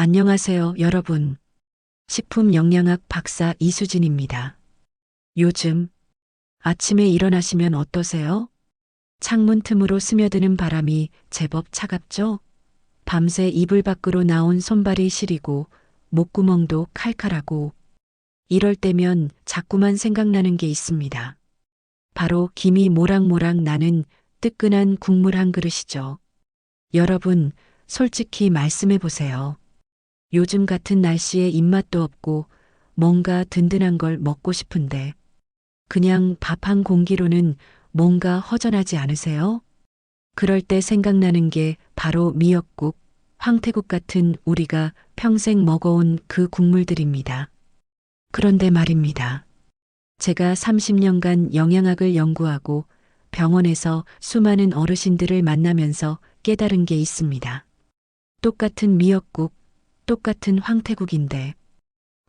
안녕하세요, 여러분. 식품 영양학 박사 이수진입니다. 요즘 아침에 일어나시면 어떠세요? 창문 틈으로 스며드는 바람이 제법 차갑죠? 밤새 이불 밖으로 나온 손발이 시리고 목구멍도 칼칼하고 이럴 때면 자꾸만 생각나는 게 있습니다. 바로 김이 모락모락 나는 뜨끈한 국물 한 그릇이죠. 여러분, 솔직히 말씀해 보세요. 요즘 같은 날씨에 입맛도 없고 뭔가 든든한 걸 먹고 싶은데 그냥 밥 한 공기로는 뭔가 허전하지 않으세요? 그럴 때 생각나는 게 바로 미역국, 황태국 같은 우리가 평생 먹어온 그 국물들입니다. 그런데 말입니다. 제가 30년간 영양학을 연구하고 병원에서 수많은 어르신들을 만나면서 깨달은 게 있습니다. 똑같은 미역국, 똑같은 황태국인데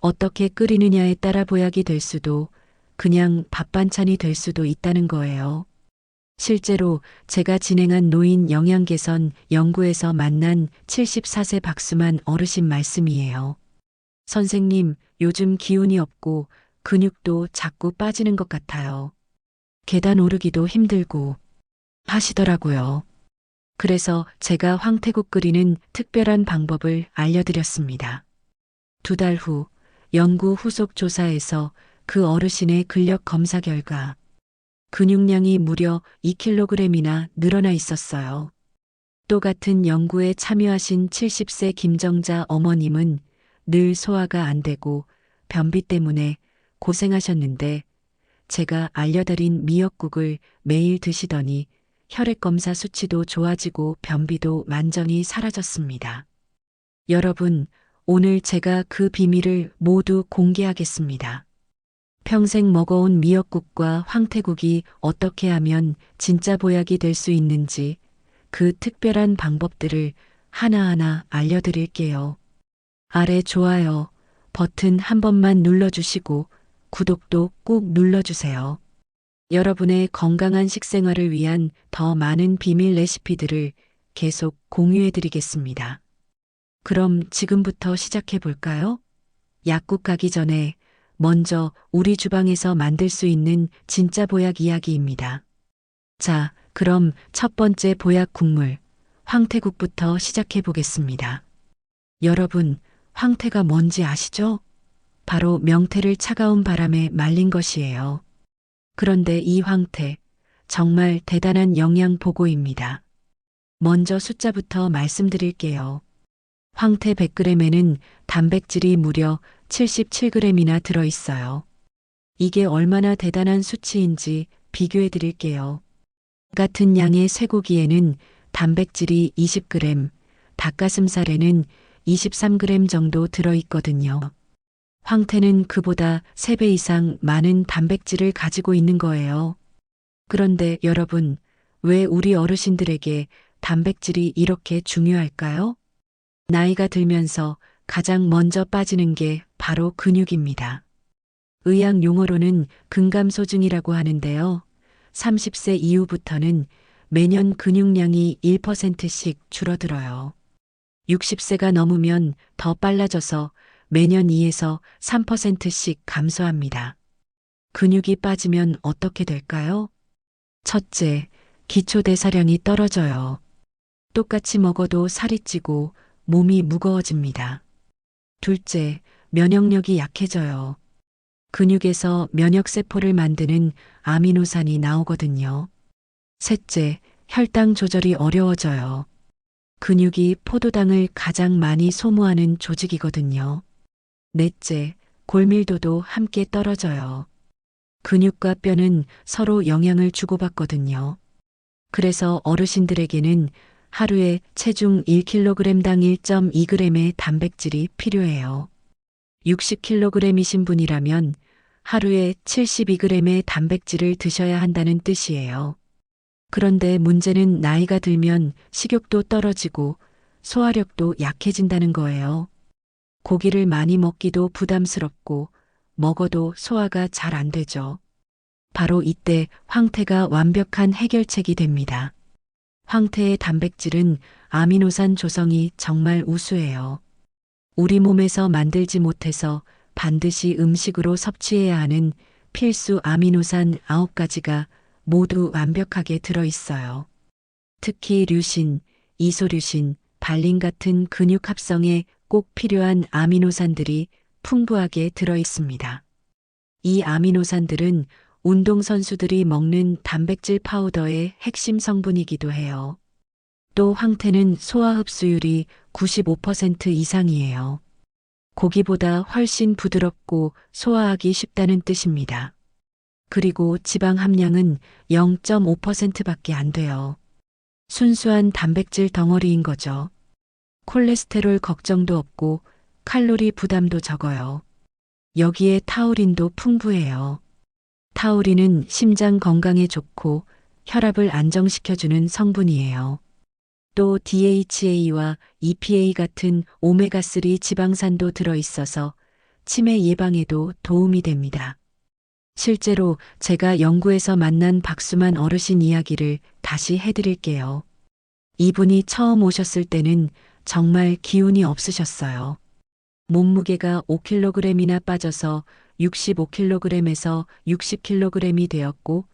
어떻게 끓이느냐에 따라 보약이 될 수도 그냥 밥 반찬이 될 수도 있다는 거예요. 실제로 제가 진행한 노인 영양 개선 연구에서 만난 74세 박수만 어르신 말씀이에요. 선생님, 요즘 기운이 없고 근육도 자꾸 빠지는 것 같아요. 계단 오르기도 힘들고 하시더라고요. 그래서 제가 황태국 끓이는 특별한 방법을 알려드렸습니다. 두 달 후 연구 후속 조사에서 그 어르신의 근력 검사 결과 근육량이 무려 2kg이나 늘어나 있었어요. 또 같은 연구에 참여하신 70세 김정자 어머님은 늘 소화가 안 되고 변비 때문에 고생하셨는데 제가 알려드린 미역국을 매일 드시더니 혈액 검사 수치도 좋아지고 변비도 완전히 사라졌습니다. 여러분, 오늘 제가 그 비밀을 모두 공개하겠습니다. 평생 먹어온 미역국과 황태국이 어떻게 하면 진짜 보약이 될 수 있는지 그 특별한 방법들을 하나하나 알려드릴게요. 아래 좋아요 버튼 한 번만 눌러주시고 구독도 꾹 눌러주세요. 여러분의 건강한 식생활을 위한 더 많은 비밀 레시피들을 계속 공유해 드리겠습니다. 그럼 지금부터 시작해 볼까요? 약국 가기 전에 먼저 우리 주방에서 만들 수 있는 진짜 보약 이야기입니다. 자, 그럼 첫 번째 보약 국물, 황태국부터 시작해 보겠습니다. 여러분, 황태가 뭔지 아시죠? 바로 명태를 차가운 바람에 말린 것이에요. 그런데 이 황태, 정말 대단한 영양 보고입니다. 먼저 숫자부터 말씀드릴게요. 황태 100g에는 단백질이 무려 77g이나 들어있어요. 이게 얼마나 대단한 수치인지 비교해 드릴게요. 같은 양의 쇠고기에는 단백질이 20g, 닭가슴살에는 23g 정도 들어있거든요. 황태는 그보다 3배 이상 많은 단백질을 가지고 있는 거예요. 그런데 여러분, 왜 우리 어르신들에게 단백질이 이렇게 중요할까요? 나이가 들면서 가장 먼저 빠지는 게 바로 근육입니다. 의학 용어로는 근감소증이라고 하는데요. 30세 이후부터는 매년 근육량이 1%씩 줄어들어요. 60세가 넘으면 더 빨라져서 매년 2에서 3%씩 감소합니다. 근육이 빠지면 어떻게 될까요? 첫째, 기초대사량이 떨어져요. 똑같이 먹어도 살이 찌고 몸이 무거워집니다. 둘째, 면역력이 약해져요. 근육에서 면역세포를 만드는 아미노산이 나오거든요. 셋째, 혈당 조절이 어려워져요. 근육이 포도당을 가장 많이 소모하는 조직이거든요. 넷째, 골밀도도 함께 떨어져요. 근육과 뼈는 서로 영향을 주고받거든요. 그래서 어르신들에게는 하루에 체중 1kg당 1.2g의 단백질이 필요해요. 60kg이신 분이라면 하루에 72g의 단백질을 드셔야 한다는 뜻이에요. 그런데 문제는 나이가 들면 식욕도 떨어지고 소화력도 약해진다는 거예요. 고기를 많이 먹기도 부담스럽고 먹어도 소화가 잘 안 되죠. 바로 이때 황태가 완벽한 해결책이 됩니다. 황태의 단백질은 아미노산 조성이 정말 우수해요. 우리 몸에서 만들지 못해서 반드시 음식으로 섭취해야 하는 필수 아미노산 9가지가 모두 완벽하게 들어 있어요. 특히 류신, 이소류신, 발린 같은 근육 합성에 꼭 필요한 아미노산들이 풍부하게 들어 있습니다. 이 아미노산들은 운동선수들이 먹는 단백질 파우더의 핵심 성분이기도 해요. 또 황태는 소화 흡수율이 95% 이상이에요. 고기보다 훨씬 부드럽고 소화하기 쉽다는 뜻입니다. 그리고 지방 함량은 0.5%밖에 안 돼요. 순수한 단백질 덩어리인 거죠. 콜레스테롤 걱정도 없고 칼로리 부담도 적어요. 여기에 타우린도 풍부해요. 타우린은 심장 건강에 좋고 혈압을 안정시켜주는 성분이에요. 또 DHA와 EPA 같은 오메가3 지방산도 들어있어서 치매 예방에도 도움이 됩니다. 실제로 제가 연구에서 만난 박수만 어르신 이야기를 다시 해드릴게요. 이분이 처음 오셨을 때는 정말 기운이 없으셨어요. 몸무게가 5kg이나 빠져서 65kg에서 60kg이 되었고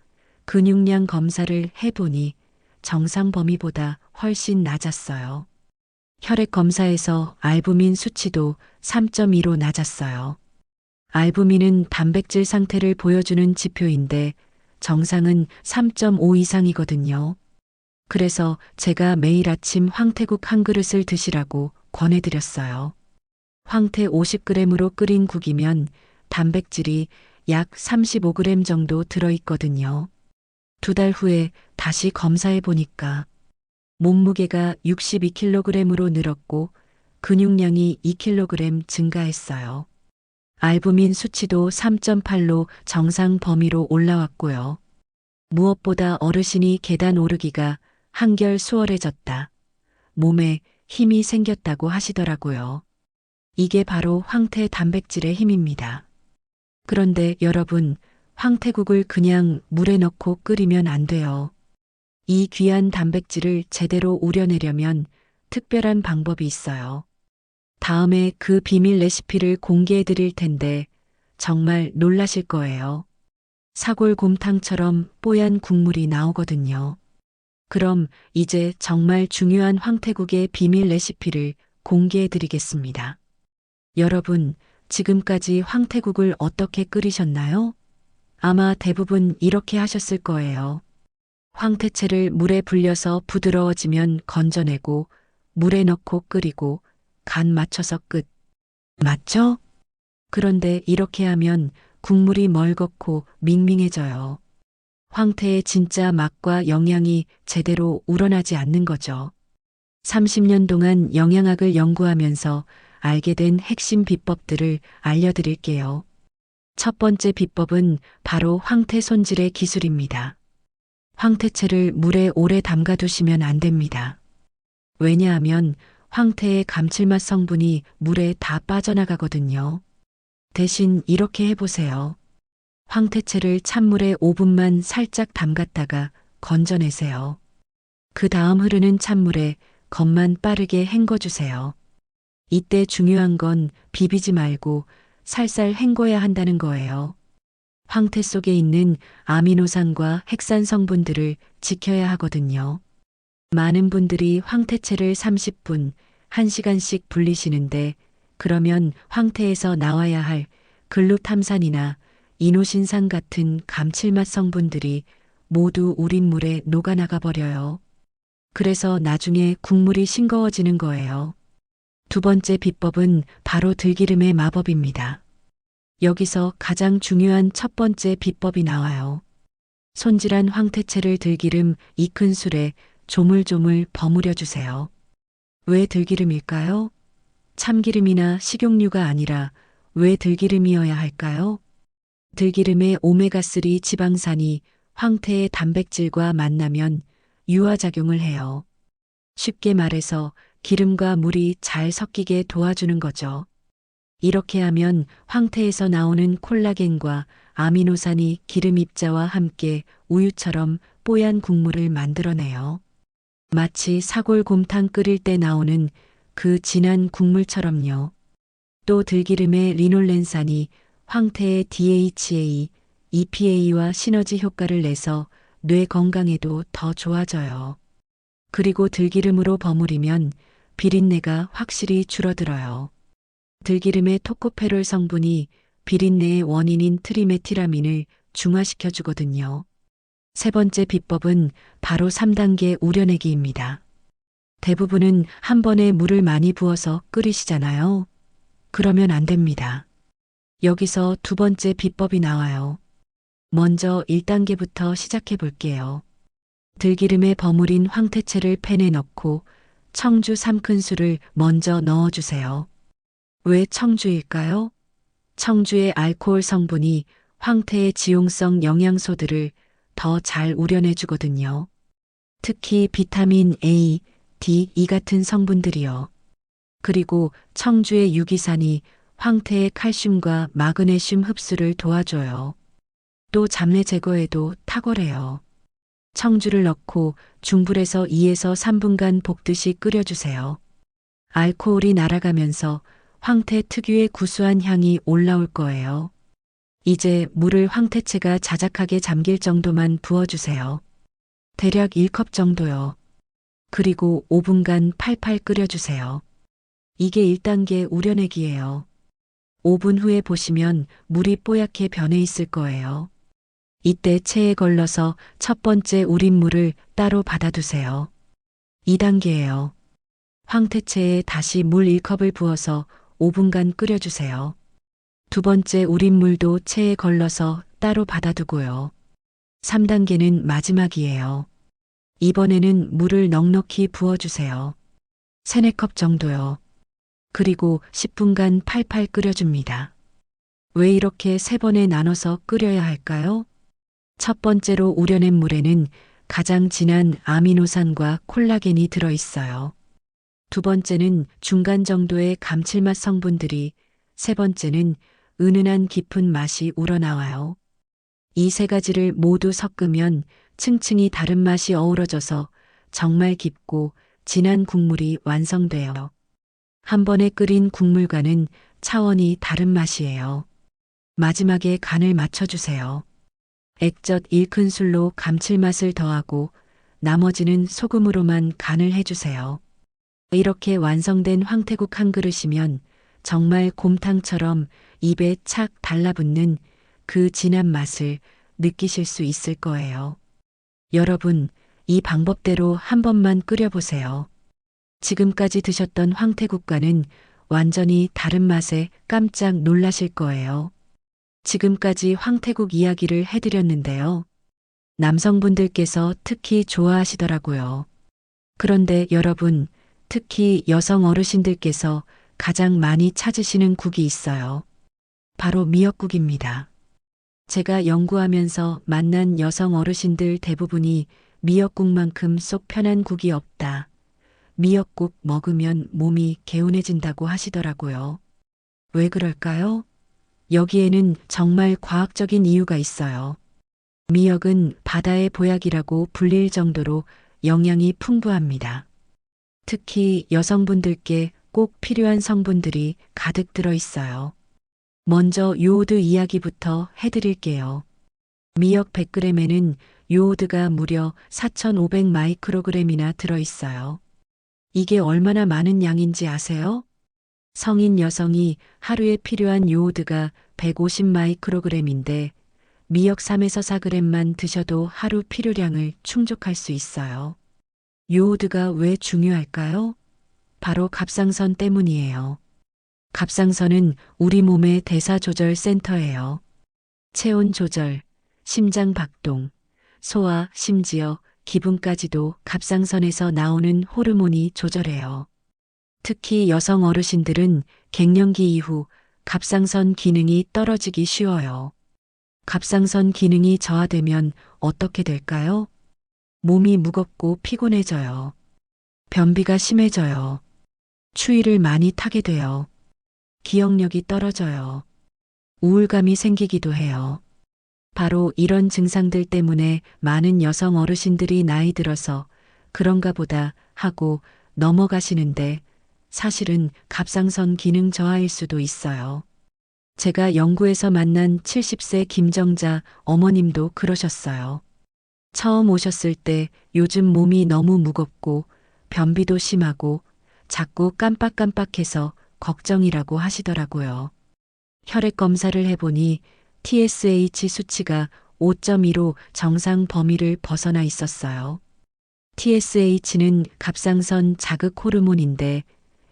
근육량 검사를 해보니 정상 범위보다 훨씬 낮았어요. 혈액 검사에서 알부민 수치도 3.2로 낮았어요. 알부민은 단백질 상태를 보여주는 지표인데 정상은 3.5 이상이거든요. 그래서 제가 매일 아침 황태국 한 그릇을 드시라고 권해드렸어요. 황태 50g으로 끓인 국이면 단백질이 약 35g 정도 들어있거든요. 두 달 후에 다시 검사해 보니까 몸무게가 62kg으로 늘었고 근육량이 2kg 증가했어요. 알부민 수치도 3.8로 정상 범위로 올라왔고요. 무엇보다 어르신이 계단 오르기가 한결 수월해졌다. 몸에 힘이 생겼다고 하시더라고요. 이게 바로 황태 단백질의 힘입니다. 그런데 여러분, 황태국을 그냥 물에 넣고 끓이면 안 돼요. 이 귀한 단백질을 제대로 우려내려면 특별한 방법이 있어요. 다음에 그 비밀 레시피를 공개해 드릴 텐데 정말 놀라실 거예요. 사골곰탕처럼 뽀얀 국물이 나오거든요. 그럼 이제 정말 중요한 황태국의 비밀 레시피를 공개해 드리겠습니다. 여러분, 지금까지 황태국을 어떻게 끓이셨나요? 아마 대부분 이렇게 하셨을 거예요. 황태채를 물에 불려서 부드러워지면 건져내고 물에 넣고 끓이고 간 맞춰서 끝. 맞죠? 그런데 이렇게 하면 국물이 멀겋고 밍밍해져요. 황태의 진짜 맛과 영양이 제대로 우러나지 않는 거죠. 30년 동안 영양학을 연구하면서 알게 된 핵심 비법들을 알려드릴게요. 첫 번째 비법은 바로 황태 손질의 기술입니다. 황태채를 물에 오래 담가두시면 안 됩니다. 왜냐하면 황태의 감칠맛 성분이 물에 다 빠져나가거든요. 대신 이렇게 해보세요. 황태채를 찬물에 5분만 살짝 담갔다가 건져내세요. 그 다음 흐르는 찬물에 겉만 빠르게 헹궈주세요. 이때 중요한 건 비비지 말고 살살 헹궈야 한다는 거예요. 황태 속에 있는 아미노산과 핵산 성분들을 지켜야 하거든요. 많은 분들이 황태채를 30분, 1시간씩 불리시는데 그러면 황태에서 나와야 할 글루탐산이나 이노신산 같은 감칠맛 성분들이 모두 우린 물에 녹아나가 버려요. 그래서 나중에 국물이 싱거워지는 거예요. 두 번째 비법은 바로 들기름의 마법입니다. 여기서 가장 중요한 첫 번째 비법이 나와요. 손질한 황태채를 들기름 이 큰술에 조물조물 버무려 주세요. 왜 들기름일까요? 참기름이나 식용유가 아니라 왜 들기름이어야 할까요? 들기름의 오메가3 지방산이 황태의 단백질과 만나면 유화작용을 해요. 쉽게 말해서 기름과 물이 잘 섞이게 도와주는 거죠. 이렇게 하면 황태에서 나오는 콜라겐과 아미노산이 기름 입자와 함께 우유처럼 뽀얀 국물을 만들어내요. 마치 사골곰탕 끓일 때 나오는 그 진한 국물처럼요. 또 들기름의 리놀렌산이 황태의 DHA, EPA와 시너지 효과를 내서 뇌 건강에도 더 좋아져요. 그리고 들기름으로 버무리면 비린내가 확실히 줄어들어요. 들기름의 토코페롤 성분이 비린내의 원인인 트리메티라민을 중화시켜 주거든요. 세 번째 비법은 바로 3단계 우려내기입니다. 대부분은 한 번에 물을 많이 부어서 끓이시잖아요. 그러면 안 됩니다. 여기서 두 번째 비법이 나와요. 먼저 1단계부터 시작해 볼게요. 들기름에 버무린 황태채를 팬에 넣고 청주 3큰술을 먼저 넣어주세요. 왜 청주일까요? 청주의 알코올 성분이 황태의 지용성 영양소들을 더 잘 우려내 주거든요. 특히 비타민 A, D, E 같은 성분들이요. 그리고 청주의 유기산이 황태의 칼슘과 마그네슘 흡수를 도와줘요. 또 잡내 제거에도 탁월해요. 청주를 넣고 중불에서 2에서 3분간 볶듯이 끓여주세요. 알코올이 날아가면서 황태 특유의 구수한 향이 올라올 거예요. 이제 물을 황태채가 자작하게 잠길 정도만 부어주세요. 대략 1컵 정도요. 그리고 5분간 팔팔 끓여주세요. 이게 1단계 우려내기예요. 5분 후에 보시면 물이 뽀얗게 변해 있을 거예요. 이때 체에 걸러서 첫 번째 우린 물을 따로 받아두세요. 2단계예요. 황태채에 다시 물 1컵을 부어서 5분간 끓여주세요. 두 번째 우린 물도 체에 걸러서 따로 받아두고요. 3단계는 마지막이에요. 이번에는 물을 넉넉히 부어주세요. 3, 4컵 정도요. 그리고 10분간 팔팔 끓여줍니다. 왜 이렇게 세 번에 나눠서 끓여야 할까요? 첫 번째로 우려낸 물에는 가장 진한 아미노산과 콜라겐이 들어 있어요. 두 번째는 중간 정도의 감칠맛 성분들이, 세 번째는 은은한 깊은 맛이 우러나와요. 이 세 가지를 모두 섞으면 층층이 다른 맛이 어우러져서 정말 깊고 진한 국물이 완성돼요. 한 번에 끓인 국물과는 차원이 다른 맛이에요. 마지막에 간을 맞춰주세요. 액젓 1큰술로 감칠맛을 더하고 나머지는 소금으로만 간을 해주세요. 이렇게 완성된 황태국 한 그릇이면 정말 곰탕처럼 입에 착 달라붙는 그 진한 맛을 느끼실 수 있을 거예요. 여러분, 이 방법대로 한 번만 끓여보세요. 지금까지 드셨던 황태국과는 완전히 다른 맛에 깜짝 놀라실 거예요. 지금까지 황태국 이야기를 해드렸는데요. 남성분들께서 특히 좋아하시더라고요. 그런데 여러분, 특히 여성 어르신들께서 가장 많이 찾으시는 국이 있어요. 바로 미역국입니다. 제가 연구하면서 만난 여성 어르신들 대부분이 미역국만큼 속 편한 국이 없다. 미역국 먹으면 몸이 개운해진다고 하시더라고요. 왜 그럴까요? 여기에는 정말 과학적인 이유가 있어요. 미역은 바다의 보약이라고 불릴 정도로 영양이 풍부합니다. 특히 여성분들께 꼭 필요한 성분들이 가득 들어 있어요. 먼저 요오드 이야기부터 해드릴게요. 미역 100g에는 요오드가 무려 4,500 마이크로그램이나 들어 있어요. 이게 얼마나 많은 양인지 아세요? 성인 여성이 하루에 필요한 요오드가 150 마이크로그램인데 미역 3에서 4g만 드셔도 하루 필요량을 충족할 수 있어요. 요오드가 왜 중요할까요? 바로 갑상선 때문이에요. 갑상선은 우리 몸의 대사 조절 센터예요. 체온 조절, 심장 박동, 소화, 심지어 기분까지도 갑상선에서 나오는 호르몬이 조절해요. 특히 여성 어르신들은 갱년기 이후 갑상선 기능이 떨어지기 쉬워요. 갑상선 기능이 저하되면 어떻게 될까요? 몸이 무겁고 피곤해져요. 변비가 심해져요. 추위를 많이 타게 돼요. 기억력이 떨어져요. 우울감이 생기기도 해요. 바로 이런 증상들 때문에 많은 여성 어르신들이 나이 들어서 그런가 보다 하고 넘어가시는데 사실은 갑상선 기능 저하일 수도 있어요. 제가 연구에서 만난 70세 김정자 어머님도 그러셨어요. 처음 오셨을 때 요즘 몸이 너무 무겁고 변비도 심하고 자꾸 깜빡깜빡해서 걱정이라고 하시더라고요. 혈액 검사를 해보니 TSH 수치가 5.2로 정상 범위를 벗어나 있었어요. TSH는 갑상선 자극 호르몬인데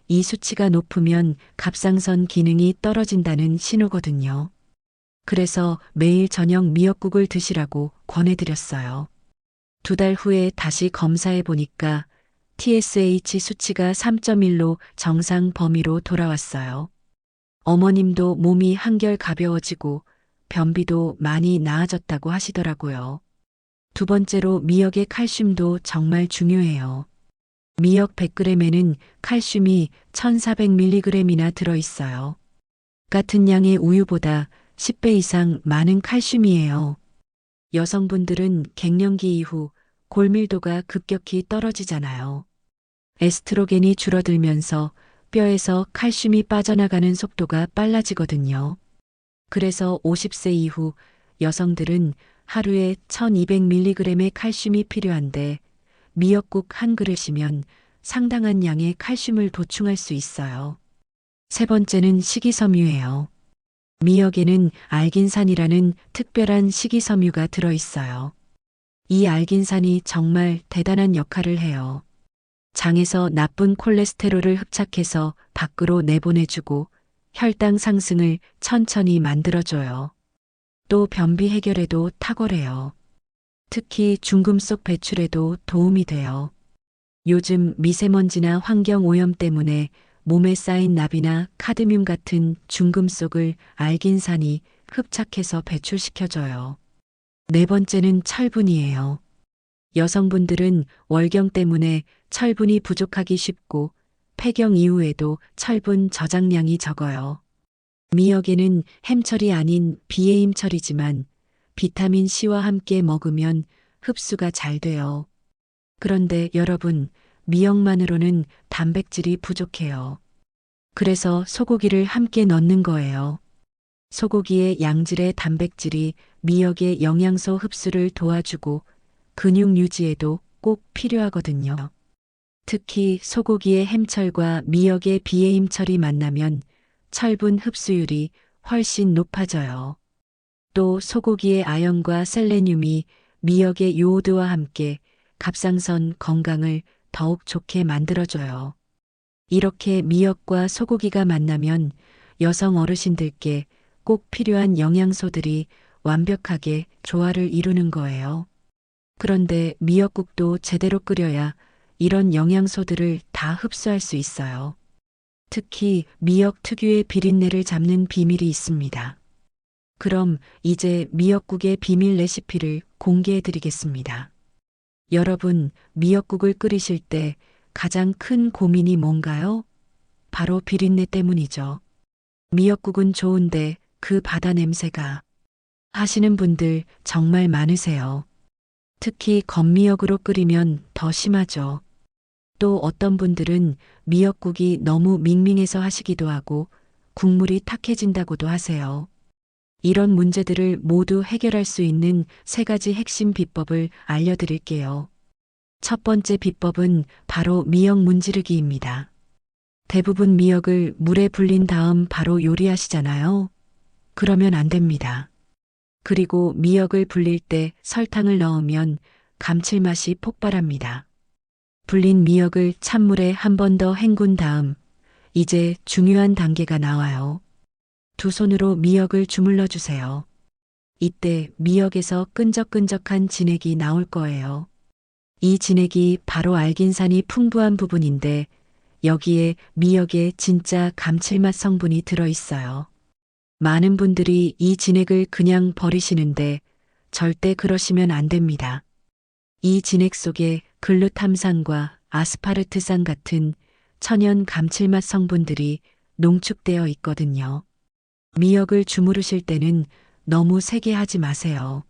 이 수치가 높으면 갑상선 기능이 떨어진다는 신호거든요. 그래서 매일 저녁 미역국을 드시라고 권해드렸어요. 두 달 후에 다시 검사해 보니까 TSH 수치가 3.1로 정상 범위로 돌아왔어요. 어머님도 몸이 한결 가벼워지고 변비도 많이 나아졌다고 하시더라고요. 두 번째로 미역의 칼슘도 정말 중요해요. 미역 100g에는 칼슘이 1400mg이나 들어있어요. 같은 양의 우유보다 10배 이상 많은 칼슘이에요. 여성분들은 갱년기 이후 골밀도가 급격히 떨어지잖아요. 에스트로겐이 줄어들면서 뼈에서 칼슘이 빠져나가는 속도가 빨라지거든요. 그래서 50세 이후 여성들은 하루에 1200mg의 칼슘이 필요한데 미역국 한 그릇이면 상당한 양의 칼슘을 보충할 수 있어요. 세 번째는 식이섬유예요. 미역에는 알긴산이라는 특별한 식이섬유가 들어있어요. 이 알긴산이 정말 대단한 역할을 해요. 장에서 나쁜 콜레스테롤을 흡착해서 밖으로 내보내주고 혈당 상승을 천천히 만들어줘요. 또 변비 해결에도 탁월해요. 특히 중금속 배출에도 도움이 돼요. 요즘 미세먼지나 환경 오염 때문에 몸에 쌓인 납이나 카드뮴 같은 중금속을 알긴산이 흡착해서 배출시켜줘요. 네 번째는 철분이에요. 여성분들은 월경 때문에 철분이 부족하기 쉽고 폐경 이후에도 철분 저장량이 적어요. 미역에는 햄철이 아닌 비해임철이지만 비타민 C와 함께 먹으면 흡수가 잘 돼요. 그런데 여러분, 미역만으로는 단백질이 부족해요. 그래서 소고기를 함께 넣는 거예요. 소고기의 양질의 단백질이 미역의 영양소 흡수를 도와주고 근육 유지에도 꼭 필요하거든요. 특히 소고기의 햄철과 미역의 비해임철이 만나면 철분 흡수율이 훨씬 높아져요. 또 소고기의 아연과 셀레늄이 미역의 요오드와 함께 갑상선 건강을 더욱 좋게 만들어줘요. 이렇게 미역과 소고기가 만나면 여성 어르신들께 꼭 필요한 영양소들이 완벽하게 조화를 이루는 거예요. 그런데 미역국도 제대로 끓여야 이런 영양소들을 다 흡수할 수 있어요. 특히 미역 특유의 비린내를 잡는 비밀이 있습니다. 그럼 이제 미역국의 비밀 레시피를 공개해 드리겠습니다. 여러분, 미역국을 끓이실 때 가장 큰 고민이 뭔가요? 바로 비린내 때문이죠. 미역국은 좋은데 그 바다 냄새가 하시는 분들 정말 많으세요. 특히 건미역으로 끓이면 더 심하죠. 또 어떤 분들은 미역국이 너무 밍밍해서 하시기도 하고 국물이 탁해진다고도 하세요. 이런 문제들을 모두 해결할 수 있는 세 가지 핵심 비법을 알려드릴게요. 첫 번째 비법은 바로 미역 문지르기입니다. 대부분 미역을 물에 불린 다음 바로 요리하시잖아요. 그러면 안 됩니다. 그리고 미역을 불릴 때 설탕을 넣으면 감칠맛이 폭발합니다. 불린 미역을 찬물에 한 번 더 헹군 다음 이제 중요한 단계가 나와요. 두 손으로 미역을 주물러 주세요. 이때 미역에서 끈적끈적한 진액이 나올 거예요. 이 진액이 바로 알긴산이 풍부한 부분인데 여기에 미역의 진짜 감칠맛 성분이 들어 있어요. 많은 분들이 이 진액을 그냥 버리시는데 절대 그러시면 안 됩니다. 이 진액 속에 글루탐산과 아스파르트산 같은 천연 감칠맛 성분들이 농축되어 있거든요. 미역을 주무르실 때는 너무 세게 하지 마세요.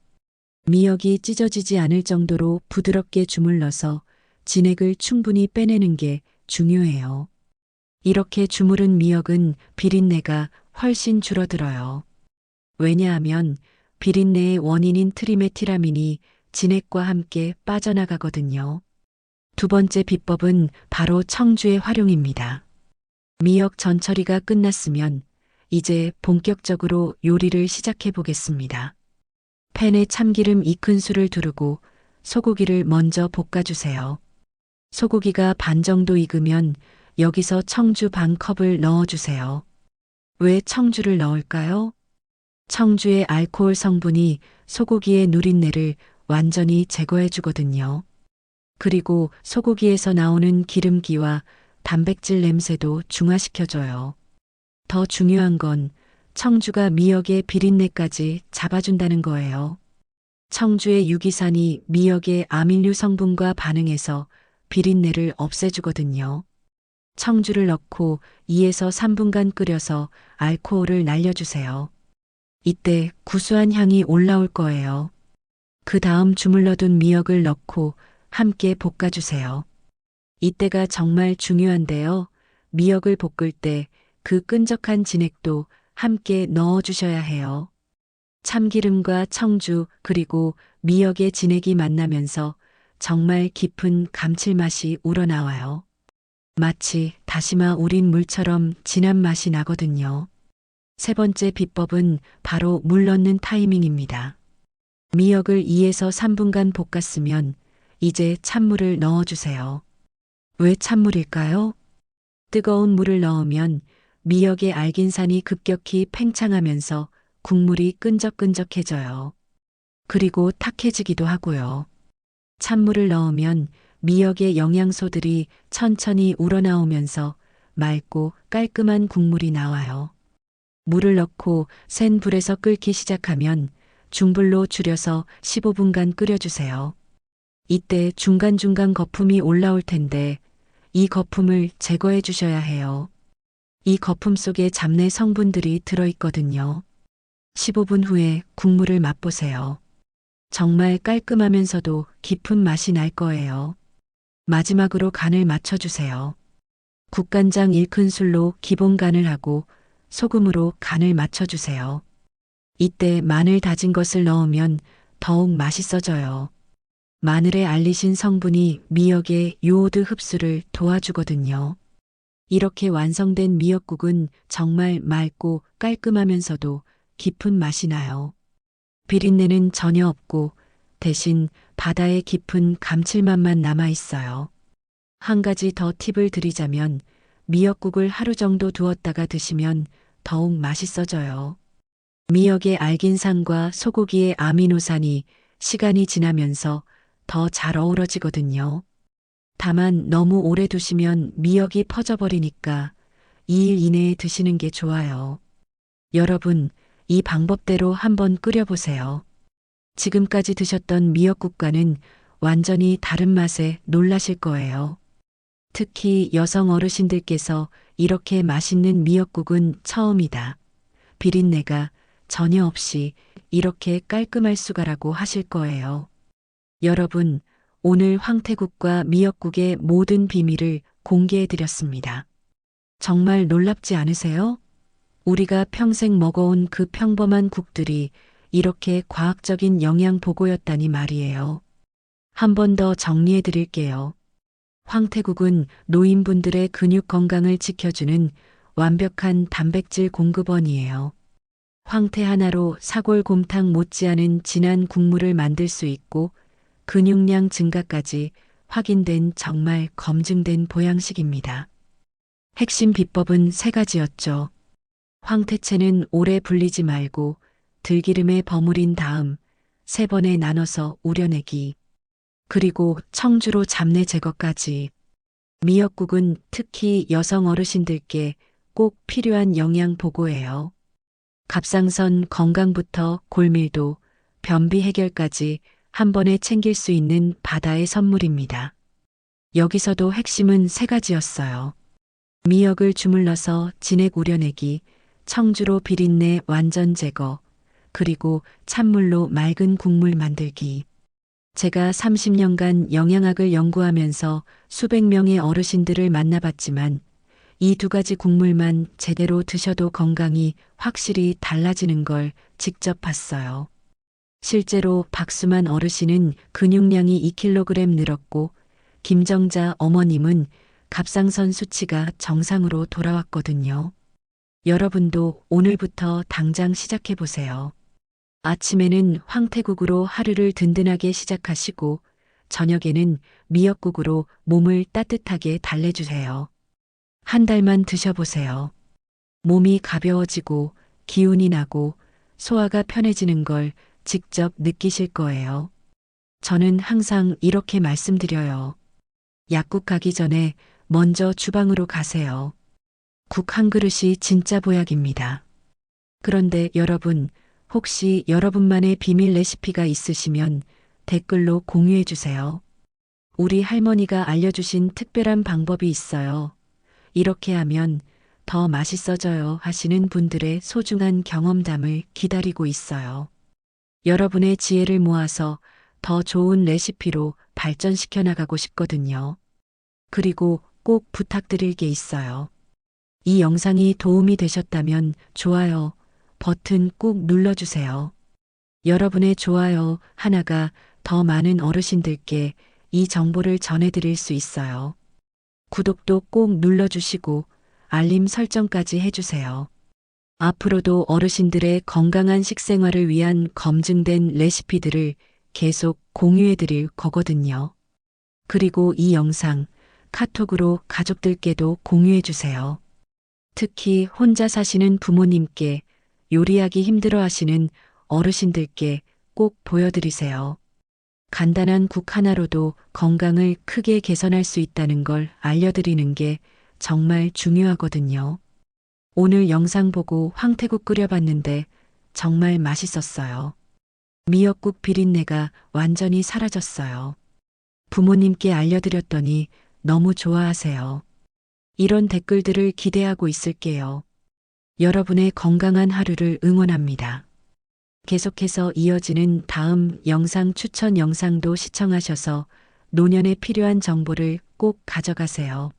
미역이 찢어지지 않을 정도로 부드럽게 주물러서 진액을 충분히 빼내는 게 중요해요. 이렇게 주무른 미역은 비린내가 훨씬 줄어들어요. 왜냐하면 비린내의 원인인 트리메티라민이 진액과 함께 빠져나가거든요. 두 번째 비법은 바로 청주의 활용입니다. 미역 전처리가 끝났으면 이제 본격적으로 요리를 시작해 보겠습니다. 팬에 참기름 2큰술을 두르고 소고기를 먼저 볶아주세요. 소고기가 반 정도 익으면 여기서 청주 반 컵을 넣어주세요. 왜 청주를 넣을까요? 청주의 알코올 성분이 소고기의 누린내를 완전히 제거해 주거든요. 그리고 소고기에서 나오는 기름기와 단백질 냄새도 중화시켜줘요. 더 중요한 건 청주가 미역의 비린내까지 잡아준다는 거예요. 청주의 유기산이 미역의 아밀류 성분과 반응해서 비린내를 없애주거든요. 청주를 넣고 2에서 3분간 끓여서 알코올을 날려주세요. 이때 구수한 향이 올라올 거예요. 그 다음 주물러둔 미역을 넣고 함께 볶아주세요. 이때가 정말 중요한데요. 미역을 볶을 때 그 끈적한 진액도 함께 넣어주셔야 해요. 참기름과 청주 그리고 미역의 진액이 만나면서 정말 깊은 감칠맛이 우러나와요. 마치 다시마 우린 물처럼 진한 맛이 나거든요. 세 번째 비법은 바로 물 넣는 타이밍입니다. 미역을 2에서 3분간 볶았으면 이제 찬물을 넣어주세요. 왜 찬물일까요? 뜨거운 물을 넣으면 미역의 알긴산이 급격히 팽창하면서 국물이 끈적끈적해져요. 그리고 탁해지기도 하고요. 찬물을 넣으면 미역의 영양소들이 천천히 우러나오면서 맑고 깔끔한 국물이 나와요. 물을 넣고 센 불에서 끓기 시작하면 중불로 줄여서 15분간 끓여주세요. 이때 중간중간 거품이 올라올 텐데 이 거품을 제거해 주셔야 해요. 이 거품 속에 잡내 성분들이 들어있거든요. 15분 후에 국물을 맛보세요. 정말 깔끔하면서도 깊은 맛이 날 거예요. 마지막으로 간을 맞춰주세요. 국간장 1큰술로 기본 간을 하고 소금으로 간을 맞춰주세요. 이때 마늘 다진 것을 넣으면 더욱 맛있어져요. 마늘의 알리신 성분이 미역의 요오드 흡수를 도와주거든요. 이렇게 완성된 미역국은 정말 맑고 깔끔하면서도 깊은 맛이 나요. 비린내는 전혀 없고 대신 바다의 깊은 감칠맛만 남아 있어요. 한 가지 더 팁을 드리자면 미역국을 하루 정도 두었다가 드시면 더욱 맛있어져요. 미역의 알긴산과 소고기의 아미노산이 시간이 지나면서 더 잘 어우러지거든요. 다만 너무 오래 두시면 미역이 퍼져버리니까 2일 이내에 드시는 게 좋아요. 여러분, 이 방법대로 한번 끓여보세요. 지금까지 드셨던 미역국과는 완전히 다른 맛에 놀라실 거예요. 특히 여성 어르신들께서 이렇게 맛있는 미역국은 처음이다. 비린내가 전혀 없이 이렇게 깔끔할 수가라고 하실 거예요. 여러분, 오늘 황태국과 미역국의 모든 비밀을 공개해 드렸습니다. 정말 놀랍지 않으세요? 우리가 평생 먹어온 그 평범한 국들이 이렇게 과학적인 영양 보고였다니 말이에요. 한 번 더 정리해 드릴게요. 황태국은 노인분들의 근육 건강을 지켜주는 완벽한 단백질 공급원이에요. 황태 하나로 사골곰탕 못지않은 진한 국물을 만들 수 있고 근육량 증가까지 확인된 정말 검증된 보양식입니다. 핵심 비법은 세 가지였죠. 황태채는 오래 불리지 말고 들기름에 버무린 다음 세 번에 나눠서 우려내기. 그리고 청주로 잡내 제거까지. 미역국은 특히 여성 어르신들께 꼭 필요한 영양 보고예요. 갑상선 건강부터 골밀도, 변비 해결까지 한 번에 챙길 수 있는 바다의 선물입니다. 여기서도 핵심은 세 가지였어요. 미역을 주물러서 진액 우려내기, 청주로 비린내 완전 제거, 그리고 찬물로 맑은 국물 만들기. 제가 30년간 영양학을 연구하면서 수백 명의 어르신들을 만나봤지만 이 두 가지 국물만 제대로 드셔도 건강이 확실히 달라지는 걸 직접 봤어요. 실제로 박수만 어르신은 근육량이 2kg 늘었고 김정자 어머님은 갑상선 수치가 정상으로 돌아왔거든요. 여러분도 오늘부터 당장 시작해 보세요. 아침에는 황태국으로 하루를 든든하게 시작하시고 저녁에는 미역국으로 몸을 따뜻하게 달래주세요. 한 달만 드셔보세요. 몸이 가벼워지고 기운이 나고 소화가 편해지는 걸 직접 느끼실 거예요. 저는 항상 이렇게 말씀드려요. 약국 가기 전에 먼저 주방으로 가세요. 국 한 그릇이 진짜 보약입니다. 그런데 여러분, 혹시 여러분만의 비밀 레시피가 있으시면 댓글로 공유해 주세요. 우리 할머니가 알려주신 특별한 방법이 있어요. 이렇게 하면 더 맛있어져요 하시는 분들의 소중한 경험담을 기다리고 있어요. 여러분의 지혜를 모아서 더 좋은 레시피로 발전시켜 나가고 싶거든요. 그리고 꼭 부탁드릴 게 있어요. 이 영상이 도움이 되셨다면 좋아요 버튼 꾹 눌러주세요. 여러분의 좋아요 하나가 더 많은 어르신들께 이 정보를 전해드릴 수 있어요. 구독도 꼭 눌러주시고 알림 설정까지 해주세요. 앞으로도 어르신들의 건강한 식생활을 위한 검증된 레시피들을 계속 공유해드릴 거거든요. 그리고 이 영상 카톡으로 가족들께도 공유해주세요. 특히 혼자 사시는 부모님께 요리하기 힘들어 하시는 어르신들께 꼭 보여드리세요. 간단한 국 하나로도 건강을 크게 개선할 수 있다는 걸 알려드리는 게 정말 중요하거든요. 오늘 영상 보고 황태국 끓여봤는데 정말 맛있었어요. 미역국 비린내가 완전히 사라졌어요. 부모님께 알려드렸더니 너무 좋아하세요. 이런 댓글들을 기대하고 있을게요. 여러분의 건강한 하루를 응원합니다. 계속해서 이어지는 다음 영상 추천 영상도 시청하셔서 노년에 필요한 정보를 꼭 가져가세요.